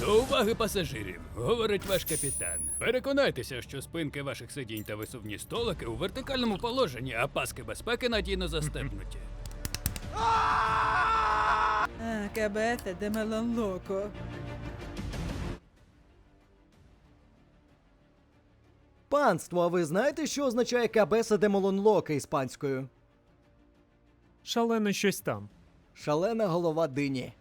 До уваги пасажирів, говорить ваш капітан. Переконайтеся, що спинки ваших сидінь та висувні столики у вертикальному положенні, а паски безпеки надійно застебнуті. De melon loco. Панство, а ви знаєте, що означає кабеса де молонлока іспанською? Шалене щось там. Шалена голова дині.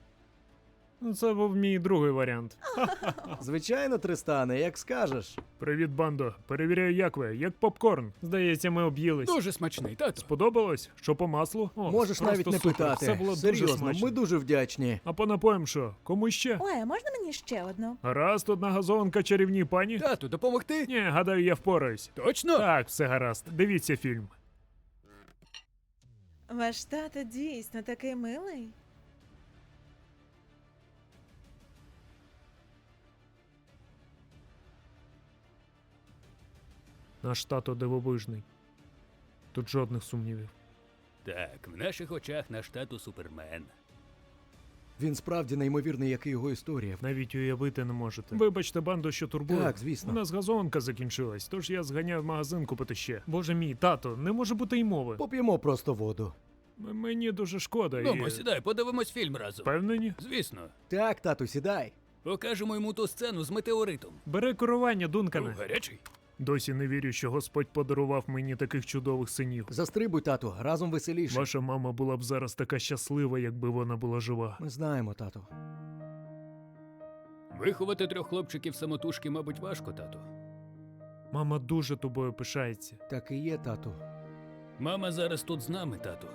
Ну, Це був мій другий варіант. Звичайно, Тристане, як скажеш. Привіт, бандо. Перевіряю, як ви, як попкорн. Здається, ми об'їлись. Дуже смачний, тату. Сподобалось? Що по маслу? О, Можеш просто навіть не супер. питати. Все було дуже Серйозно, смачно. ми дуже вдячні. А по напоям що? Кому ще? Ой, а можна мені ще одну? Гаразд, одна газованка чарівній пані? Тату, допомогти? Ні, гадаю, я впораюсь. Точно? Так, все гаразд. Дивіться фільм. Ваш тато дійсно такий милий. Наш тато дивовижний. Тут жодних сумнівів. Так, в наших очах наш тату супермен. Він справді неймовірний, як і його історія. Навіть уявити не можете. Вибачте, бандо, що турбую. Так, звісно. У нас газонка закінчилась, тож я зганяв в магазин купити ще. Боже мій, тато, не може бути й мови. Поп'ємо просто воду. М- Мені дуже шкода. Ну, і... сідай, подивимось фільм разом. Впевнені? Звісно. Так, тату, сідай. Покажемо йому ту сцену з метеоритом. Бери керування, Ну, Дункане. гарячий. Досі не вірю, що Господь подарував мені таких чудових синів. Застрибуй, тату, разом веселіше. Ваша мама була б зараз така щаслива, якби вона була жива. Ми знаємо, тату. Виховати трьох хлопчиків самотужки, мабуть, важко, тату. Мама дуже тобою пишається. Так і є, тату. Мама зараз тут з нами, тату.